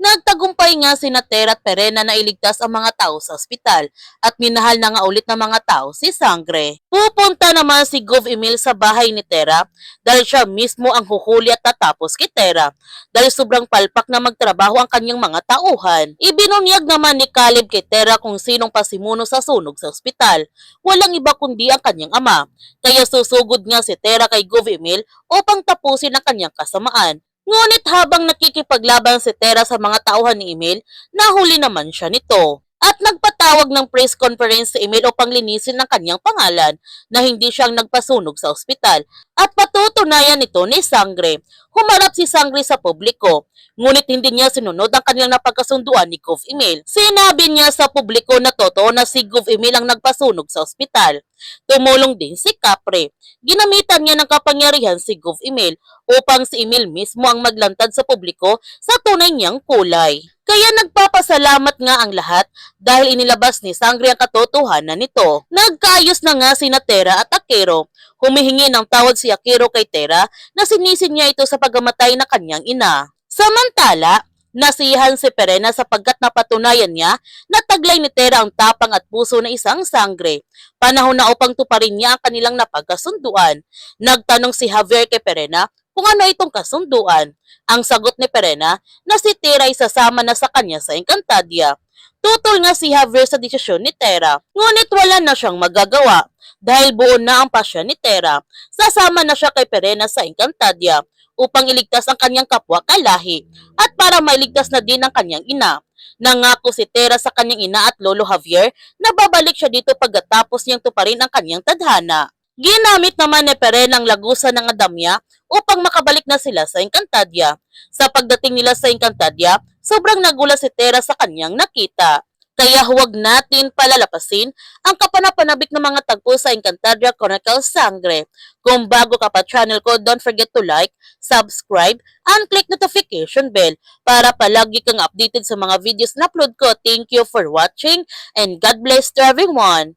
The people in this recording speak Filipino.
Nagtagumpay nga si Natera at Perena na iligtas ang mga tao sa ospital at minahal na nga ulit ng mga tao si Sangre. Pupunta naman si Gov Emil sa bahay ni Tera dahil siya mismo ang huhuli at tatapos kay Tera dahil sobrang palpak na magtrabaho ang kanyang mga tauhan. Ibinunyag naman ni Caleb kay Tera kung sinong pasimuno sa sunog sa ospital. Walang iba kundi ang kanyang ama. Kaya susugod nga si Tera kay Gov Emil upang tapusin ang kanyang kasamaan. Ngunit habang nakikipaglaban si Tera sa mga tauhan ni Emil, nahuli naman siya nito. At nagpatawag ng press conference si Emil upang linisin ng kanyang pangalan na hindi siyang nagpasunog sa ospital at patutunayan nito ni Sangre. Humarap si Sangre sa publiko, ngunit hindi niya sinunod ang kanilang napagkasunduan ni Gov Emil. Sinabi niya sa publiko na totoo na si Gov Emil ang nagpasunog sa ospital. Tumulong din si Capre. Ginamitan niya ng kapangyarihan si Gov Emil upang si Emil mismo ang maglantad sa publiko sa tunay niyang kulay. Kaya nagpapasalamat nga ang lahat dahil inilabas ni Sangre ang katotohanan nito. Nagkaayos na nga si Natera at Akero. Humihingi ng tawad si Akero kay Tera na sinisin niya ito sa pagamatay na kanyang ina. Samantala, nasiyahan si Perena sapagkat napatunayan niya na taglay ni Tera ang tapang at puso na isang sangre. Panahon na upang tuparin niya ang kanilang napagkasunduan. Nagtanong si Javier kay Perena kung ano itong kasunduan. Ang sagot ni Perena na si Tera ay sasama na sa kanya sa Encantadia. Tutol nga si Javier sa desisyon ni Tera, ngunit wala na siyang magagawa dahil buo na ang pasya ni Tera. Sasama na siya kay Perena sa Encantadia upang iligtas ang kanyang kapwa kalahi at para mailigtas na din ang kanyang ina. Nangako si Tera sa kanyang ina at lolo Javier na babalik siya dito pagkatapos niyang tuparin ang kanyang tadhana. Ginamit naman ni Perena ang lagusan ng Adamya upang makabalik na sila sa Encantadia. Sa pagdating nila sa Encantadia, sobrang nagulat si Tera sa kanyang nakita. Kaya huwag natin palalapasin ang kapanapanabik ng mga tagpo sa Encantadia Chronicles Sangre. Kung bago ka pa channel ko, don't forget to like, subscribe, and click notification bell para palagi kang updated sa mga videos na upload ko. Thank you for watching and God bless to everyone.